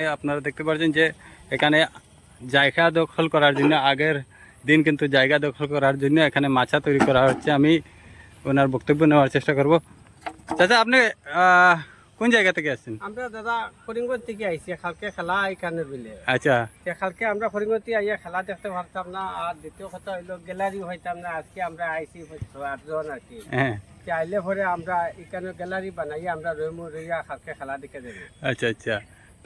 আপনারা দেখতে পাচ্ছেন যে এখানে জায়গা দখল করার জন্য আগের দিন কিন্তু জায়গা দখল করার জন্য এখানে মাছা তৈরি করা হচ্ছে। আমি ওনার বক্তব্য নেওয়ার চেষ্টা করব। চাচা আপনি আহ, কোন জায়গা থেকে আসছেন? আমরা দাদা করিমগঞ্জ থেকে আইছি কালকে খেলা এখানে বিলে। আচ্ছা। তে কালকে আমরা করিমগঞ্জ থেকে আইয়া খেলা দেখতে পারতাম না আর দ্বিতীয় কথা হইল গ্যালারি হইতাম না আজকে আমরা আইছি আটজন আর কি। হ্যাঁ। তে আইলে পরে আমরা এখানে গ্যালারি বানাই আমরা রইমু রইয়া কালকে খেলা দেখে দেবো আচ্ছা আচ্ছা।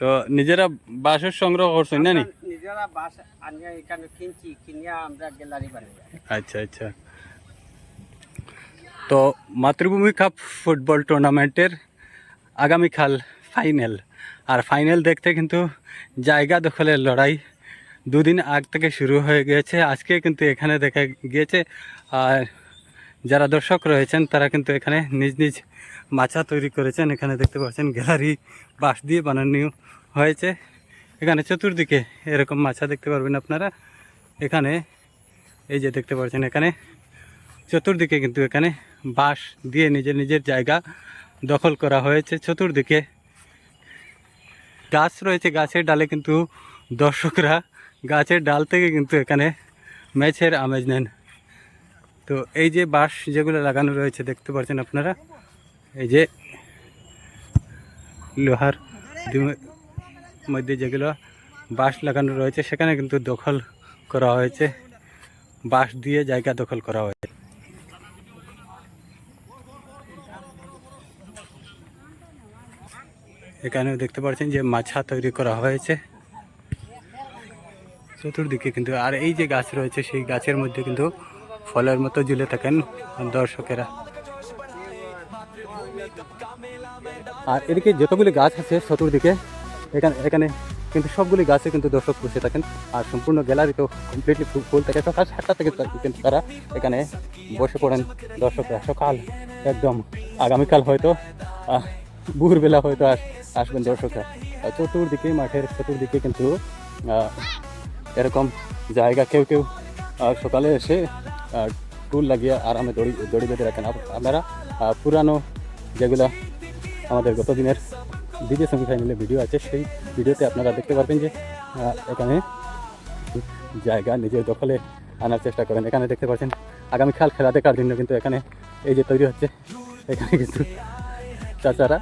তো নিজেরা বাসের সংগ্রহ করছেন না নি? নিজেরা বাস আনিয়া এখানে কিনছি কিনিয়া আমরা গ্যালারি বানাই। আচ্ছা আচ্ছা। তো মাতৃভূমি কাপ ফুটবল টুর্নামেন্টের আগামীকাল ফাইনাল। আর ফাইনাল দেখতে কিন্তু জায়গা দখলের লড়াই দুদিন আগ থেকে শুরু হয়ে গিয়েছে আজকে কিন্তু এখানে দেখা গিয়েছে আর যারা দর্শক রয়েছেন, তারা কিন্তু এখানে নিজ নিজ মাছা তৈরি করেছেন। এখানে দেখতে পাচ্ছেন গ্যালারি বাঁশ দিয়ে বানানো হয়েছে। এখানে চতুর্দিকে এরকম মাছা দেখতে পারবেন আপনারা। এখানে এই যে দেখতে পাচ্ছেন, এখানে চতুর্দিকে কিন্তু এখানে বাঁশ দিয়ে নিজের নিজের জায়গা দখল করা হয়েছে। চতুর্দিকে গাছ রয়েছে, গাছের ডালে কিন্তু দর্শকরা গাছের ডাল থেকে কিন্তু এখানে ম্যাচের আমেজ নেন। তো এই যে বাঁশ যেগুলো লাগানো রয়েছে, দেখতে পাচ্ছেন আপনারা? এই যে লোহার মধ্যে যেগুলো বাঁশ লাগানো রয়েছে, সেখানে কিন্তু দখল করা হয়েছে। বাঁশ দিয়ে জায়গা দখল করা হয়েছে। এখানেও দেখতে পাচ্ছেন যে মাছা তৈরি করা হয়েছে। চতুর্দিকে কিন্তু, আর এই যে গাছ রয়েছে, সেই গাছের মধ্যে কিন্তু ফলের মতো ঝুলে থাকেন দর্শকেরা। আর এদিকে যতগুলি গাছ আছে চতুর্দিকে, এখানে এখানে কিন্তু সবগুলি গাছে কিন্তু দর্শক বসে থাকেন। আর সম্পূর্ণ গ্যালারি তো কমপ্লিটলি ফুল থাকে। সকাল সাতটা থেকে কিন্তু তারা এখানে বসে পড়েন দর্শকরা। সকাল একদম আগামীকাল হয়তো ভোরবেলা হয়তো আস আসবেন দর্শকরা। চতুর্দিকে মাঠের চতুর্দিকে কিন্তু এরকম জায়গা কেউ কেউ সকালে এসে টুল লাগিয়ে আরামে দড়ি দড়ি বেঁধে রাখেন। আপ- আপনারা পুরানো যেগুলো আমাদের গত দিনের দ্বিতীয় সেমিফাইনালে ভিডিও আছে, সেই ভিডিওতে আপনারা দেখতে পারবেন যে এখানে জায়গা নিজের দখলে আনার চেষ্টা করেন। এখানে দেখতে পাচ্ছেন আগামীকাল খেলা দেখার জন্য কিন্তু এখানে এই যে তৈরি হচ্ছে, এখানে কিন্তু চাচারা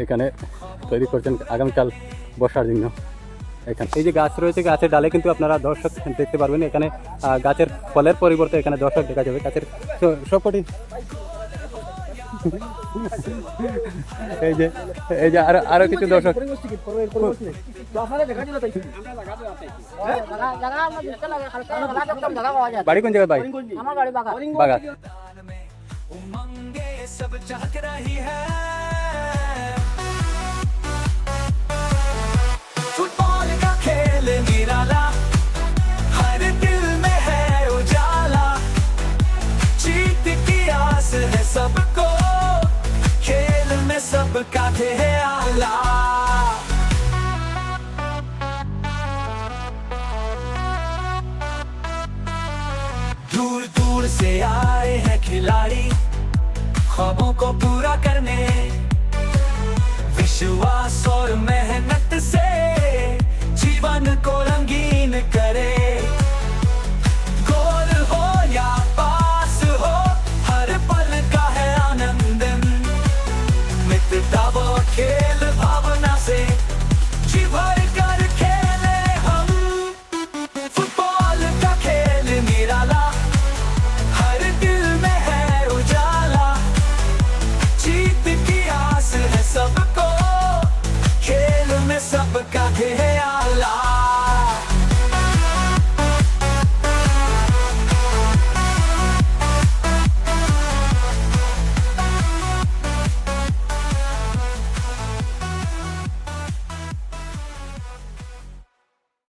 এখানে তৈরি করছেন আগামীকাল বসার জন্য। এখানে। এই যে গাছ রয়েছে, গাছের ডালে কিন্তু আপনারা দর্শক দেখতে পারবেন, এখানে গাছের ফলের পরিবর্তে এখানে দর্শক দেখা যাবে। গাছের সবকটি এই যে এই যে আরও আরও কিছু দর্শক। বাড়ি কোন জায়গায় ভাই? বাগা खेला दूर दूर से आए हैं खिलाड़ी ख्वाबों को पूरा करने। রাখে আল্লাহ